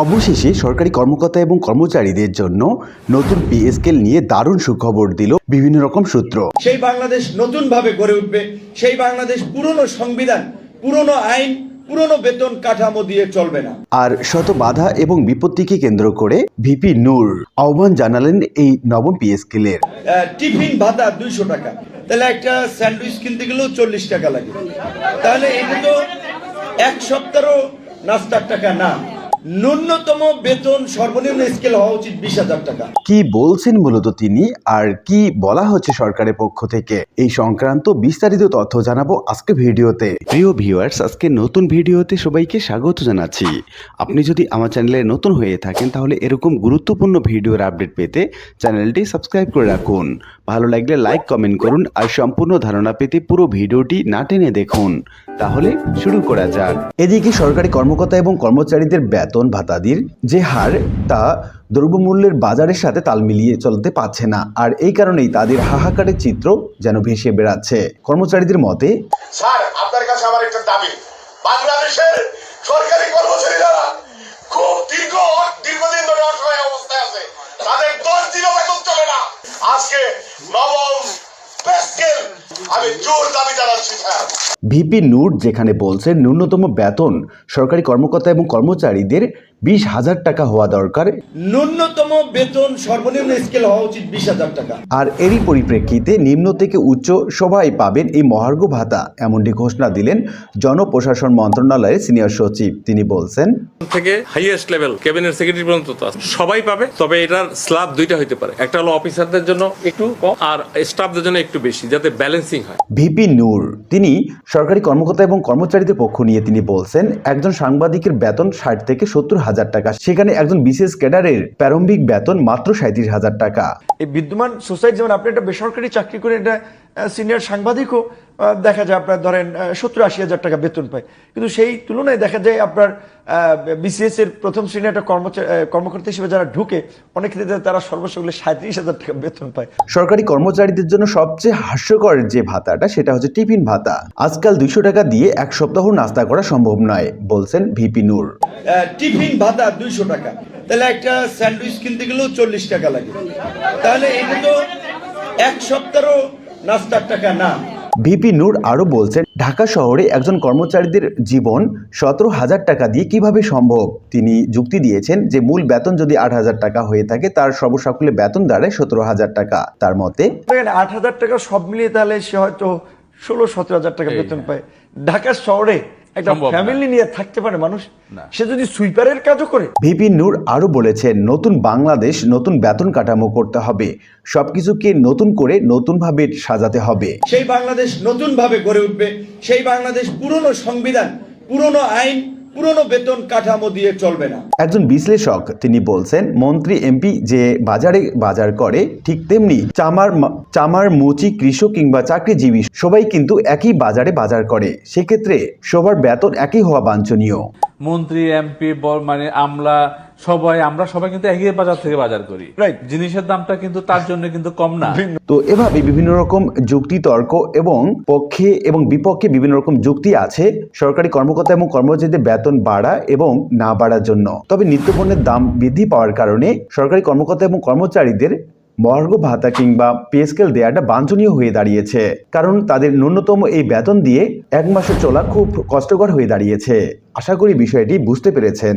অবশেষে সরকারি কর্মকর্তা এবং কর্মচারীদের জন্য নতুন পে স্কেল নিয়ে দারুণ সুখবর দিল বিভিন্ন রকম সূত্র। সেই বাংলাদেশ নতুনভাবে গড়ে উঠবে সেই বাংলাদেশ পুরনো সংবিধান পুরনো আইন পুরনো বেতন কাঠামো দিয়ে চলবে না। আর শত বাধা এবং বিপত্তিকে কেন্দ্র করে ভিপি নূর আহ্বান জানালেন এই নবম পে স্কেলের। টিফিন ভাতা দুইশো টাকা। তাহলে একটা স্যান্ডউইচ কিনতে গেলেও চল্লিশ টাকা লাগে। তাহলে এটা তো এক সপ্তাহ নাস্তার টাকা না। ন্যূনতম বেতন সর্বনিম্ন স্কেল হওয়া উচিত বিশ টাকা। কি বলছেন মূলত তিনি আর কি বলা হচ্ছে সরকারের পক্ষ থেকে? এই সংক্রান্ত বিস্তারিত তথ্য জানাব আজকে ভিডিওতে। প্রিয় ভিউয়ার্স আজকে নতুন ভিডিওতে সবাইকে স্বাগত জানাচ্ছি। আপনি যদি আমার চ্যানেলে নতুন হয়ে থাকেন, তাহলে এরকম গুরুত্বপূর্ণ ভিডিওর আপডেট পেতে চ্যানেলটি সাবস্ক্রাইব করে রাখুন। ভালো লাগলে লাইক, কমেন্ট করুন আর সম্পূর্ণ ধারণা পেতে পুরো ভিডিওটি না টেনে দেখুন। তাহলে শুরু করা যাক। এদিকে সরকারি কর্মকর্তা এবং কর্মচারীদের বেতন ভাতাদির যে হার, তা দ্রব্যমূল্যের বাজারের সাথে তাল মিলিয়ে চলতে পারছে না। আর এই কারণেই তাদের হাহাকারের চিত্র যেন ভেসে বেড়াচ্ছে। কর্মচারীদের মতে, স্যার, আপনার কাছে আমার একটা দাবি। বাংলাদেশের সরকারি কর্মচারীরা খুব দীর্ঘ, দীর্ঘদিন ধরে অসহায় অবস্থায় আছে। তাদের দশ দিনও বেতন চলে না। আজকে নবম আমি জোর ভিপি নূর যেখানে বলছেন ন্যূনতম বেতন সরকারি কর্মকর্তা এবং কর্মচারীদের বিশ হাজার টাকা হওয়া দরকার। ন্যূনতম বেতন সর্বনিম্ন স্কেল হওয়া উচিত বিশ হাজার টাকা। আর এরই পরিপ্রেক্ষিতে নিম্ন থেকে উচ্চ সবাই পাবেন এই মহার্ঘ ভাতা এমনটি ঘোষণা দিলেন জনপ্রশাসন মন্ত্রণালয়ের সিনিয়র সচিব। তিনি বলছেন থেকে হাইয়েস্ট লেভেল ক্যাবিনেট সেক্রেটারি পর্যন্ত তো আছে। সবাই পাবে তবে এটার স্ল্যাব দুইটা হতে পারে। একটা হলো অফিসারদের জন্য একটু কম আর স্টাফদের জন্য একটু বেশি যাতে ব্যালেন্সিং হয়। ভিপি নূর তিনি সরকারি কর্মকর্তা এবং কর্মচারীদের পক্ষ নিয়ে তিনি বলছেন একজন সাংবাদিকের বেতন ষাট থেকে সত্তর হাজার টাকা। সেখানে একজন বিশেষ ক্যাডারের প্রারম্ভিক বেতন মাত্র সাঁত্রিশ হাজার টাকা। এই বিদ্যমান সোসাইটি, যেমন আপনি একটা বেসরকারি চাকরি করে একটা সিনিয়র সাংবাদিকও দেখা যায় আপনার ধরেন সত্তর আশি হাজার টাকা বেতন পায়। কিন্তু সেই তুলনায় দেখা যায় আপনার বিসিএস এর প্রথম শ্রেণি একটা কর্মচারী কর্মকর্তা হিসেবে যারা ঢুকে অনেক ক্ষেত্রে তারা সর্বসকলে সাঁত্রিশ হাজার টাকা বেতন পায়। সরকারি কর্মচারীদের জন্য সবচেয়ে হাস্যকর যে ভাতাটা সেটা হচ্ছে টিফিন ভাতা। আজকাল দুইশো টাকা দিয়ে এক সপ্তাহ নাস্তা করা সম্ভব নয় বলছেন ভিপি নূর। টিফিন ভাতা দুইশো টাকা। তাহলে একটা স্যান্ডউইচ কিনতে গেলেও চল্লিশ টাকা লাগে। তাহলে এটা তো এক সপ্তাহ নাস্তার টাকা না। ভিপি নূর আরও বলছেন ঢাকা শহরে একজন কর্মচারীদের জীবন সতেরো হাজার টাকা দিয়ে কীভাবে সম্ভব? তিনি যুক্তি দিয়েছেন যে মূল বেতন যদি আট হাজার টাকা হয়ে থাকে তার সর্বসাকুলে বেতন দাঁড়ায় সতেরো হাজার টাকা। তার মতে আট হাজার টাকা সব মিলিয়ে তাহলে সে হয়তো ষোলো সতেরো হাজার টাকা বেতন পায়। ঢাকা শহরে একটা ফ্যামিলি নিয়ে থাকতে পারে মানুষ সে যদি সুইপারের কাজও করে। ভিপি নূর আরও বলেছেন নতুন বাংলাদেশ নতুন বেতন কাঠামো করতে হবে। সবকিছুকে নতুন করে নতুনভাবে সাজাতে হবে। সেই বাংলাদেশ নতুনভাবে গড়ে উঠবে। সেই বাংলাদেশ পুরনো সংবিধান পুরনো আইন পুরনো বেতন কাঠামো দিয়ে চলবে না। একজন বিশ্লেষক তিনি বলছেন মন্ত্রী এমপি যে বাজারে বাজার করে ঠিক তেমনি চামার চামার মুচি কৃষক কিংবা চাকরিজীবী সবাই কিন্তু একই বাজারে বাজার করে। সেক্ষেত্রে সবার বেতন একই হওয়া বাঞ্ছনীয়। মন্ত্রী এমপি মানে আমলা সবাই আমরা সবাই কিন্তু একই বাজার থেকে বাজার করি। Right. জিনিসের দামটা কিন্তু তার জন্য কিন্তু কম না। তো এভাবে বিভিন্ন রকম যুক্তি তর্ক এবং পক্ষে এবং বিপক্ষে বিভিন্ন রকম যুক্তি আছে সরকারি কর্মকর্তা এবং কর্মচারীদের বেতন বাড়া এবং না বাড়ার জন্য। তবে নিত্যপণ্যের দাম বৃদ্ধি পাওয়ার কারণে সরকারি কর্মকর্তা এবং কর্মচারীদের মহার্ঘ ভাতা কিংবা পে স্কেল দেওয়াটা বাঞ্ছনীয় হয়ে দাঁড়িয়েছে। কারণ তাদের ন্যূনতম এই বেতন দিয়ে এক মাসে চলা খুব কষ্টকর হয়ে দাঁড়িয়েছে। আশা করি বিষয়টি বুঝতে পেরেছেন।